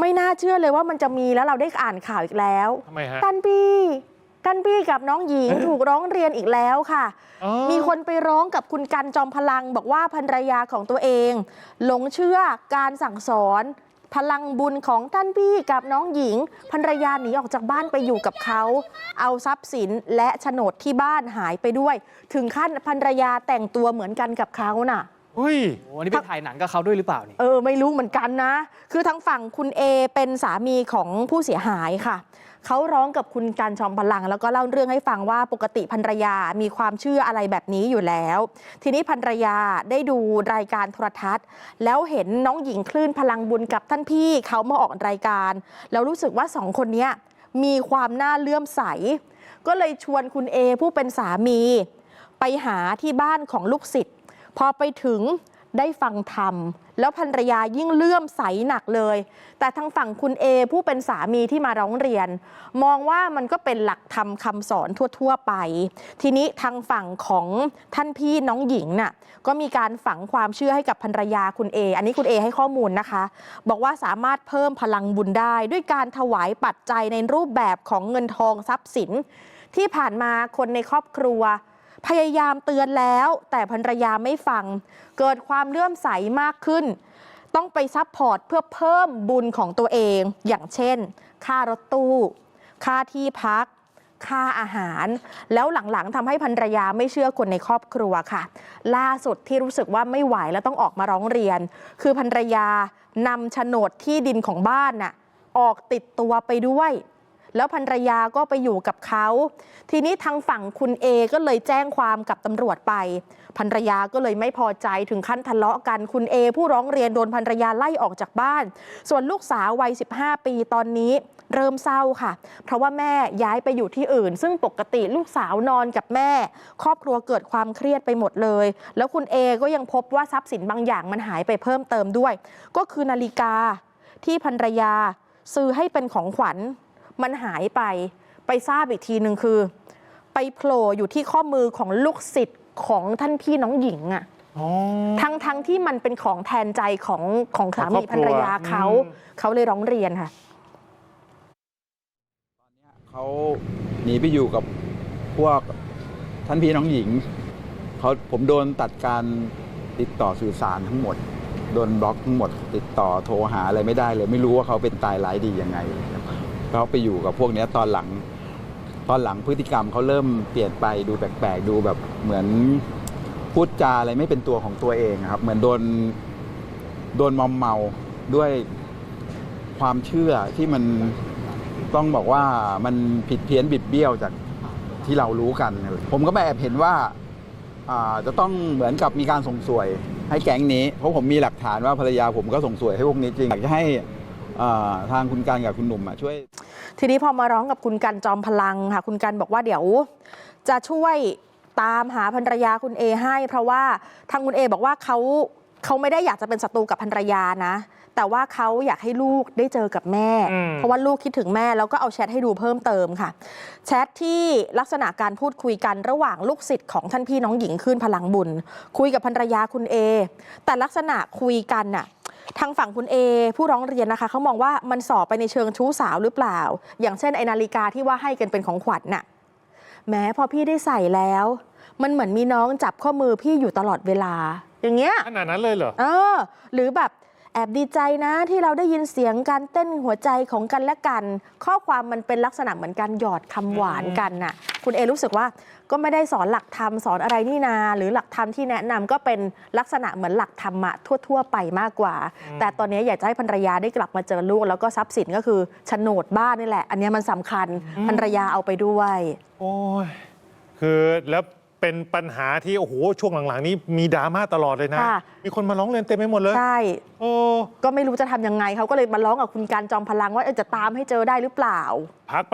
ไม่น่าเชื่อเลยว่ามันจะมีแล้วเราได้อ่านข่าวอีกแล้วทำไมฮะ กันพี่กันพี่กับน้องหญิงเอ๊ะถูกร้องเรียนอีกแล้วค่ะ อ๋อ มีคนไปร้องกับคุณกันจอมพลัง บอกว่าภรรยาของตัวเอง หลงเชื่อการสั่งสอน พลังบุญของท่านพี่กับน้องหญิงภรรยาหนีออกจากบ้านไปอยู่กับเขา เอาทรัพย์สินและโฉนดที่บ้านหายไปด้วย ถึงขั้นภรรยาแต่งตัวเหมือนกันกับเขาน่ะ เฮ้ยโอ้นี่ไปถ่ายหนังกับเขาด้วยหรือเปล่านี่เออไม่รู้เหมือนกันนะ คือทางฝั่งคุณเอเป็นสามีของผู้เสียหายค่ะ เขาร้องกับคุณการชอมพลัง แล้วก็เล่าเรื่องให้ฟังว่าปกติภรรยามีความเชื่ออะไรแบบนี้อยู่แล้ว ทีนี้ภรรยาได้ดูรายการโทรทัศน์ แล้วเห็นน้องหญิงคลื่นพลังบุญกับท่านพี่เขามาออกรายการ แล้วรู้สึกว่าสองคนเนี้ยมีความน่าเลื่อมใส ก็เลยชวนคุณเอผู้เป็นสามี ไปหาที่บ้านของลูกศิษย์ พอไปถึงได้ฟังธรรม แล้วภรรยายิ่งเลื่อมใสหนักเลย แต่ทางฝั่งคุณเอผู้เป็นสามีที่มาร้องเรียน มองว่ามันก็เป็นหลักธรรมคำสอนทั่ว ๆ ไป ทีนี้ทางฝั่งของท่านพี่น้องหญิงน่ะก็มีการฝังความเชื่อให้กับภรรยาคุณเอ อันนี้คุณเอให้ข้อมูลนะคะ บอกว่าสามารถเพิ่มพลังบุญได้ ด้วยการถวายปัจจัยในรูปแบบของเงินทองทรัพย์สิน ที่ผ่านมาคนในครอบครัว พยายามเตือนแล้ว แต่ภรรยาไม่ฟัง เกิดความเลื่อมใสมากขึ้น ต้องไปซัพพอร์ตเพื่อเพิ่มบุญของตัวเอง อย่างเช่น ค่ารถตู้ ค่าที่พักค่าอาหาร แล้วหลังๆทำให้ภรรยาไม่เชื่อคนในครอบครัวค่ะ ล่าสุดที่รู้สึกว่าไม่ไหวแล้วต้องออกมาร้องเรียน คือภรรยานำโฉนดที่ดินของบ้านน่ะออกติดตัวไปด้วย แล้วภรรยาก็ไปอยู่กับเขาทีนี้ทางฝั่งคุณเอก็เลยแจ้งความกับตำรวจไปภรรยาก็เลยไม่พอใจถึงขั้นทะเลาะกันคุณเอผู้ร้องเรียนโดนภรรยาไล่ออกจากบ้าน ส่วนลูกสาววัย 15 ปีตอนนี้เริ่มเศร้าค่ะ เพราะว่าแม่ย้ายไปอยู่ที่อื่น ซึ่งปกติลูกสาวนอนกับแม่ ครอบครัวเกิดความเครียดไปหมดเลย แล้วคุณเอก็ยังพบว่าทรัพย์สินบางอย่างมันหายไปเพิ่มเติมด้วย ก็คือนาฬิกาที่ภรรยาซื้อให้เป็นของขวัญ มันหายไป ไปทราบอีกทีหนึ่งคือ ไปโผล่อยู่ที่ข้อมือของลูกศิษย์ของท่านพี่น้องหญิงอะอ๋อทั้งทั้งที่มันเป็นของแทนใจของของสามีของครอบครัวภรรยาเขาอืมเขาเลยร้องเรียนค่ะเขาหนีไปอยู่กับพวกท่านพี่น้องหญิงเขาผมโดนตัดการติดต่อสื่อสารทั้งหมด โดนบล็อกทั้งหมด ติดต่อโทรหาอะไรไม่ได้เลย ไม่รู้ว่าเขาเป็นตายร้ายดียังไง เขาไปอยู่กับพวกเนี้ยตอนหลัง ตอนหลังพฤติกรรมเขาเริ่มเปลี่ยนไปดูแปลกๆ ดูแบบเหมือนพูดจาอะไรไม่เป็นตัวของตัวเองครับ เหมือนโดนโดนมอมเมาด้วยความเชื่อที่มันต้องบอกว่ามันผิดเพี้ยนบิดเบี้ยวจากที่เรารู้กัน ผมก็แอบเห็นว่าจะต้องเหมือนกับมีการส่งสวย ให้แก๊งนี้ เพราะผมมีหลักฐานว่าภรรยาผมก็ส่งสวยให้พวกนี้จริงอยากจะให้ทางคุณการกับคุณหนุ่มช่วย ทีนี้พอมาร้องกับคุณกันจอมพลังค่ะ คุณกันบอกว่าเดี๋ยว จะช่วยตามหาภรรยาคุณเอให้ เพราะว่าทางคุณเอบอกว่าเขาเขาไม่ได้อยากจะเป็นศัตรูกับภรรยานะ แต่ว่าเขาอยากให้ลูกได้เจอกับแม่อืมเพราะว่าลูกคิดถึงแม่แล้วก็เอาแชทให้ดูเพิ่มเติมค่ะ แชทที่ลักษณะการพูดคุยกันระหว่างลูกศิษย์ของท่านพี่น้องหญิงขึ้นพลังบุญ คุยกับภรรยาคุณเอแต่ลักษณะคุยกันน่ะ ทางฝั่งคุณเอผู้ร้องเรียนนะคะเขามองว่ามันสอบไปในเชิงชู้สาวหรือเปล่า อย่างเช่นไอนาฬิกาที่ว่าให้กันเป็นของขวัญน่ะแม้พอพี่ได้ใส่แล้ว มันเหมือนมีน้องจับข้อมือพี่อยู่ตลอดเวลา อย่างเงี้ยขนาดนั้นเลยเหรอ เออ หรือแบบ แอบดีใจนะที่เราได้ยินเสียงการเต้นหัวใจของกันและกัน ข้อความมันเป็นลักษณะเหมือนการหยอดคำหวานกันน่ะ คุณเอรู้สึกว่าก็ไม่ได้สอนหลักธรรมสอนอะไรนี่นา หรือหลักธรรมที่แนะนำก็เป็นลักษณะเหมือนหลักธรรมะทั่ว ๆ ไปมากกว่า แต่ตอนนี้อยากจะให้ภรรยาได้กลับมาเจอลูก แล้วก็ทรัพย์สินก็คือโฉนดบ้านนี่แหละ อันนี้มันสำคัญภรรยาเอาไปด้วย โอ้ยคือแล้ว เป็นปัญหาที่ โอ้โห ช่วงหลัง ๆ นี้มีดราม่าตลอดเลยนะ ค่ะมีมีคนมาร้องเรียนเต็มไปหมดเลย ใช่ โอ้ ก็ไม่รู้จะทำยังไงเขาก็เลยมาร้องกับคุณการจอมพลังว่าเออจะตามให้เจอได้หรือเปล่า พัก